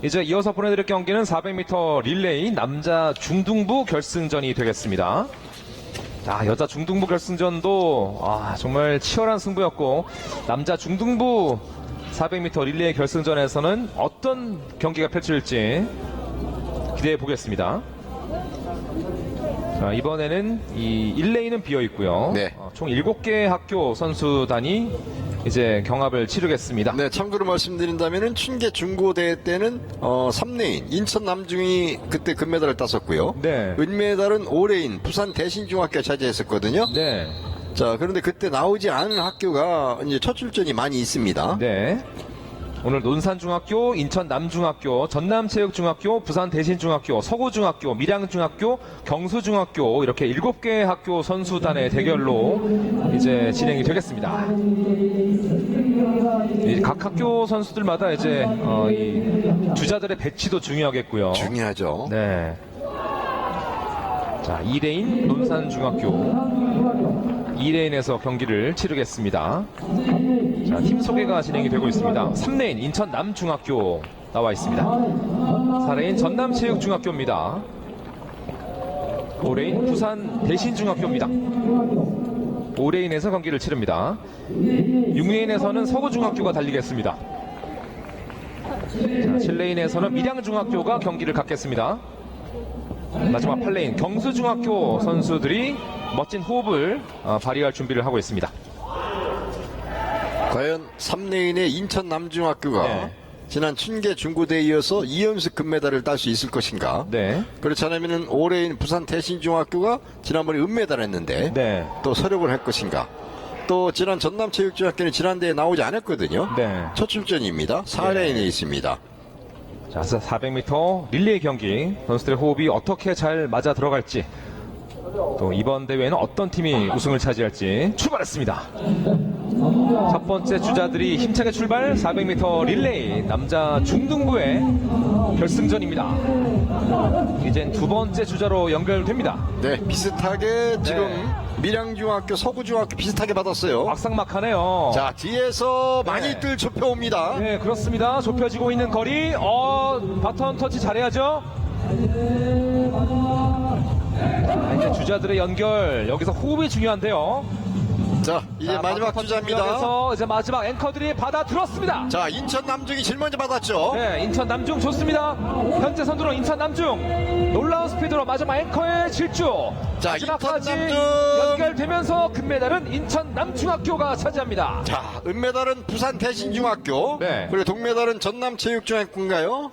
이제 이어서 보내드릴 경기는 400m 릴레이 남자 중등부 결승전이 되겠습니다. 자, 여자 중등부 결승전도 아, 정말 치열한 승부였고 남자 중등부 400m 릴레이 결승전에서는 어떤 경기가 펼쳐질지 기대해 보겠습니다. 자, 이번에는 이 1레인은 비어 있고요. 네. 어, 총 7개 학교 선수단이 이제 경합을 치르겠습니다. 네, 참고로 말씀드린다면은 춘계 중고대 때는 어 3레인 인천 남중이 그때 금메달을 땄었고요. 네. 은메달은 5레인 부산 대신중학교 차지했었거든요. 네. 자, 그런데 그때 나오지 않은 학교가 이제 첫 출전이 많이 있습니다. 네. 오늘 논산중학교, 인천남중학교, 전남체육중학교, 부산대신중학교, 서구중학교, 밀양중학교, 경수중학교 이렇게 일곱 개 학교 선수단의 대결로 이제 진행이 되겠습니다. 이각 학교 선수들마다 이제 어, 이 주자들의 배치도 중요하겠고요. 중요하죠. 네. 자, 2레인 논산중학교. 2레인에서 경기를 치르겠습니다. 자, 팀 소개가 진행이 되고 있습니다. 3레인 인천 남중학교 나와 있습니다. 4레인 전남체육중학교입니다. 5레인 부산 대신중학교입니다. 5레인에서 경기를 치릅니다. 6레인에서는 서구중학교가 달리겠습니다. 자, 7레인에서는 밀양중학교가 경기를 갖겠습니다. 마지막 8레인 경수중학교 선수들이 멋진 호흡을 어, 발휘할 준비를 하고 있습니다. 과연 3레인의 인천 남중학교가 네. 지난 춘계 중고대에 이어서 2연속 금메달을 딸 수 있을 것인가? 네. 그렇지 않으면 5레인 부산 대신중학교가 지난번에 은메달 했는데 네. 또 서력을 할 것인가? 또 지난 전남체육중학교는 지난대에 나오지 않았거든요. 네. 첫 출전입니다. 4레인에 있습니다. 자, 400m 릴레이 경기 선수들의 호흡이 어떻게 잘 맞아 들어갈지 또 이번 대회는 어떤 팀이 우승을 차지할지 출발했습니다. 첫 번째 주자들이 힘차게 출발 400m 릴레이 남자 중등부의 결승전입니다. 이젠 두 번째 주자로 연결됩니다. 네, 비슷하게 지금 밀양중학교, 서구중학교 비슷하게 받았어요. 악상막하네요. 자, 뒤에서 네. 많이들 좁혀옵니다. 네, 그렇습니다. 좁혀지고 있는 거리. 어, 바톤 터치 잘해야죠. 자, 이제 주자들의 연결. 여기서 호흡이 중요한데요. 자, 이제 자, 마지막 주자입니다. 중요해서 이제 마지막 앵커들이 받아 들었습니다. 자, 인천 남중이 제일 먼저 받았죠. 네, 인천 남중 좋습니다. 현재 선두는 인천 남중. 놀라운 스피드로 마지막 앵커의 질주. 자, 마지막까지 인천 남중. 연결되면서 금메달은 인천 남중학교가 차지합니다. 자, 은메달은 부산 대신중학교. 네. 그리고 동메달은 전남 체육중학교인가요?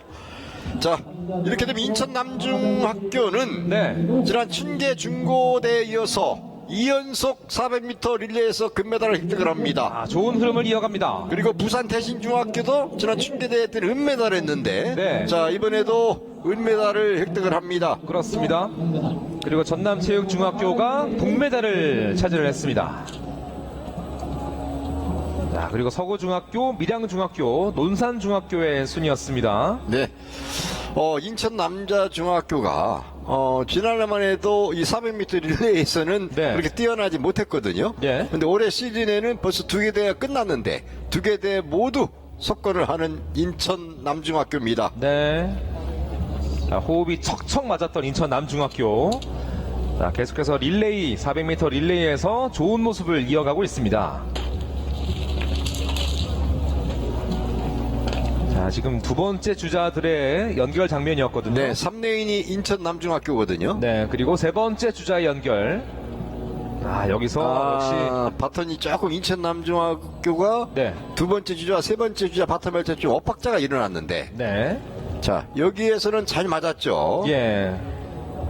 자, 이렇게 되면 인천 남중학교는 네. 지난 춘계 중고대에 이어서 2연속 400m 릴레이에서 금메달을 획득을 합니다. 아, 좋은 흐름을 이어갑니다. 그리고 부산 대신중학교도 지난 춘계대회 때는 은메달을 했는데 네. 자 이번에도 은메달을 획득을 합니다. 그렇습니다. 그리고 전남체육중학교가 동메달을 차지를 했습니다. 자, 그리고 서구중학교, 밀양중학교, 논산중학교의 순이었습니다. 네. 어, 인천 남자중학교가 어, 지난해만 해도 이 400m 릴레이에서는 네. 그렇게 뛰어나지 못했거든요. 네. 근데 올해 시즌에는 벌써 두 개 대회가 끝났는데 두 개 대회 모두 석권을 하는 인천 남중학교입니다. 네. 자, 호흡이 척척 맞았던 인천 남중학교. 자, 계속해서 릴레이, 400m 릴레이에서 좋은 모습을 이어가고 있습니다. 자, 지금 두 번째 주자들의 연결 장면이었거든요. 네, 3레인이 인천 남중학교거든요. 네, 그리고 세 번째 주자의 연결. 아, 여기서 아, 바톤이 조금 인천 남중학교가 역시 네. 두 번째 주자, 세 번째 주자 바텀 할때 좀 엇박자가 일어났는데 네. 자 여기에서는 잘 맞았죠. 예.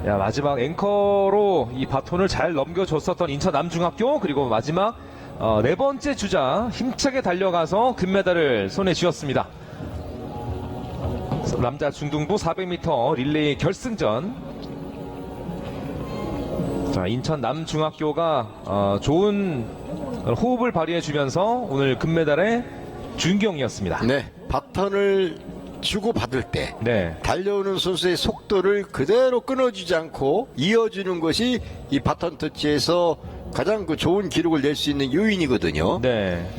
야, 마지막 앵커로 이 바톤을 잘 넘겨줬었던 인천 남중학교 그리고 마지막 어, 네 번째 주자 힘차게 달려가서 금메달을 손에 쥐었습니다. 남자 중등부 400m 릴레이 결승전. 자, 인천 남중학교가 어, 좋은 호흡을 발휘해주면서 오늘 금메달의 준경이었습니다. 네, 바톤을 주고 받을 때 네. 달려오는 선수의 속도를 그대로 끊어주지 않고 이어주는 것이 이 바톤 터치에서 가장 그 좋은 기록을 낼 수 있는 요인이거든요. 네.